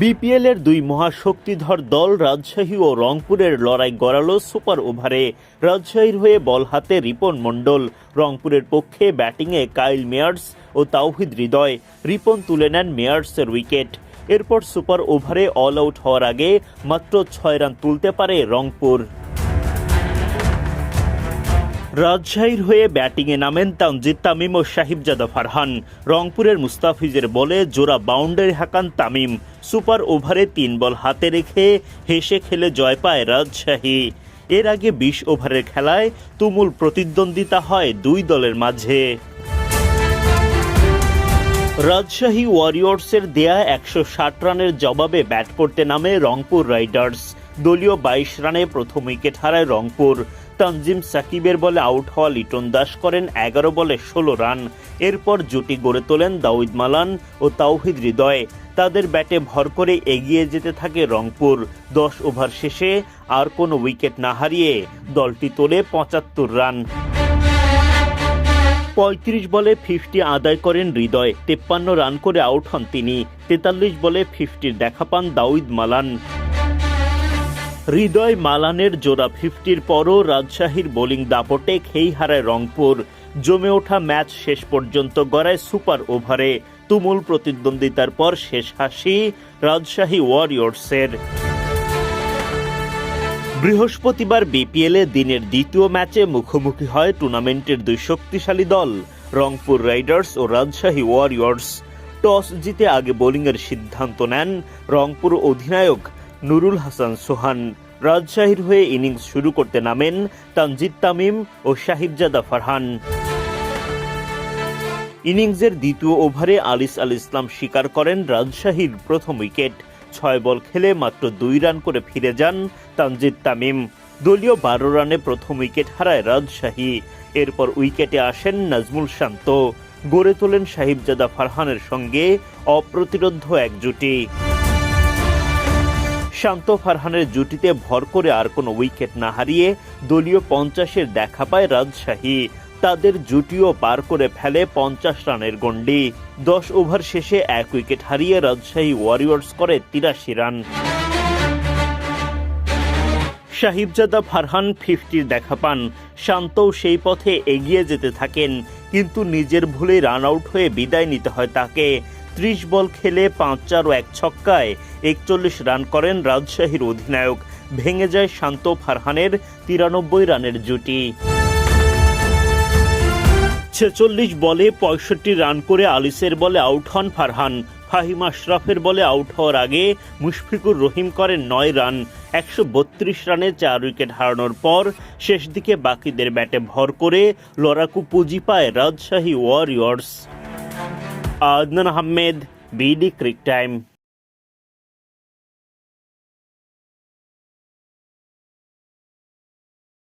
BPL এর দুই মহাশক্তিধর দল রাজশাহী ও রংপুরের লড়াই গড়ালো সুপার ওভারে। রাজশাহীর হয়ে বল হাতে রিপন মণ্ডল। রংপুরের পক্ষে ব্যাটিংয়ে কাইল মেয়ার্স ও তাওহিদ হৃদয়। রিপন তুলে নেন মেয়ার্সের উইকেট। এরপর সুপার ওভারে অল আউট হওয়ার আগে মাত্র ছয় রান তুলতে পারে রংপুর। রাজশাহীর হয়ে ব্যাটিংয়ে নামেন তানজিদ তামিম ও সাহিবজাদা ফারহান। রংপুরের মুস্তাফিজের বলে জোড়া বাউন্ডারি হাঁকান তামিম। সুপার ওভারে তিন বল হাতে রেখে হেসে খেলে জয় পায় রাজশাহী। এর আগে বিশ ওভারের খেলায় তুমুল প্রতিদ্বন্দ্বিতা হয় দুই দলের মাঝে। রাজশাহী ওয়ারিয়র্সের দেয়া একশো ষাট রানের জবাবে ব্যাট করতে নামে রংপুর রাইডার্স। দলীয় বাইশ রানে প্রথম উইকেট হারায় রংপুর। তানজিম সাকিবের বলে আউট হওয়া লিটন দাস করেন এগারো বলে ষোলো রান। এরপর জুটি গড়ে তোলেন দাউদ মালান ও তাওহিদ হৃদয়। তাদের ব্যাটে ভর করে এগিয়ে যেতে থাকে রংপুর। দশ ওভার শেষে আর কোনো উইকেট না হারিয়ে দলটি তোলে পঁচাত্তর রান। পঁয়ত্রিশ বলে ফিফটি আদায় করেন হৃদয়। তেপ্পান্ন রান করে আউট হন তিনি। তেতাল্লিশ বলে ফিফটির দেখা পান দাউদ মালান। হৃদয় মালানের জোড়া ফিফটির পরও রাজশাহীর বোলিং দাপটে খেই হারায় রংপুর। জমে ওঠা ম্যাচ শেষ পর্যন্ত গড়ায় সুপার ওভারে তুমুল প্রতিদ্বন্দ্বিতার পর শেষ হাসি রাজশাহী ওয়ারিয়র্সের। বৃহস্পতিবার বিপিএলে দিনের দ্বিতীয় ম্যাচে মুখোমুখি হয় টুর্নামেন্টের দুই শক্তিশালী দল, রংপুর রাইডার্স ও রাজশাহী ওয়ারিয়র্স। টস জিতে আগে বোলিংয়ের সিদ্ধান্ত নেন রংপুর অধিনায়ক নুরুল হাসান সোহান। রাজশাহীর হয়ে ইনিংস শুরু করতে নামেন তানজিদ তামিম ও সাহিবজাদা ফারহান। ইনিংসের দ্বিতীয় ওভারে আলিস আল ইসলাম স্বীকার করেন রাজশাহীর প্রথম উইকেট। ছয় বল খেলে মাত্র দুই রান করে ফিরে যান তানজিদ তামিম। দলীয় বারো রানে প্রথম উইকেট হারায় রাজশাহী। এরপর উইকেটে আসেন নাজমুল শান্ত। গড়ে তোলেন সাহিবজাদা ফারহানের সঙ্গে অপ্রতিরোধ্য এক জুটি। শান্ত ফারহানের জুটিতে ভর করে আর কোনো উইকেট না হারিয়ে দলীয় পঞ্চাশের দেখা পায় রাজশাহী। তাদের জুটিও পার করে ফেলে পঞ্চাশ রানের গন্ডি দশ ওভার শেষে এক উইকেট হারিয়ে রাজশাহী ওয়ারিয়র্স করে তিরাশি রান। সাহিবজাদা ফারহান ফিফটির দেখা পান। শান্তও সেই পথে এগিয়ে যেতে থাকেন, কিন্তু নিজের ভুলে রান আউট হয়ে বিদায় নিতে হয় তাকে। ত্রিশ বল খেলে পাঁচ চার ও এক ছক্কায় একচল্লিশ রান করেন রাজশাহীর অধিনায়ক। ভেঙে যায় শান্ত ফারহানের তিরানব্বই রানের জুটি। ছেচল্লিশ বলে পঁয়ষট্টি রান করে আলিসের বলে আউট হন ফারহান। ফাহিম আশরাফের বলে আউট হওয়ার আগে মুশফিকুর রহিম করেন নয় রান। একশো বত্রিশ রানে চার উইকেট হারানোর পর শেষ দিকে বাকিদের ব্যাটে ভর করে লড়াকু পুঁজি পায় Rajshahi warriors. Adnan Hamed B D crick time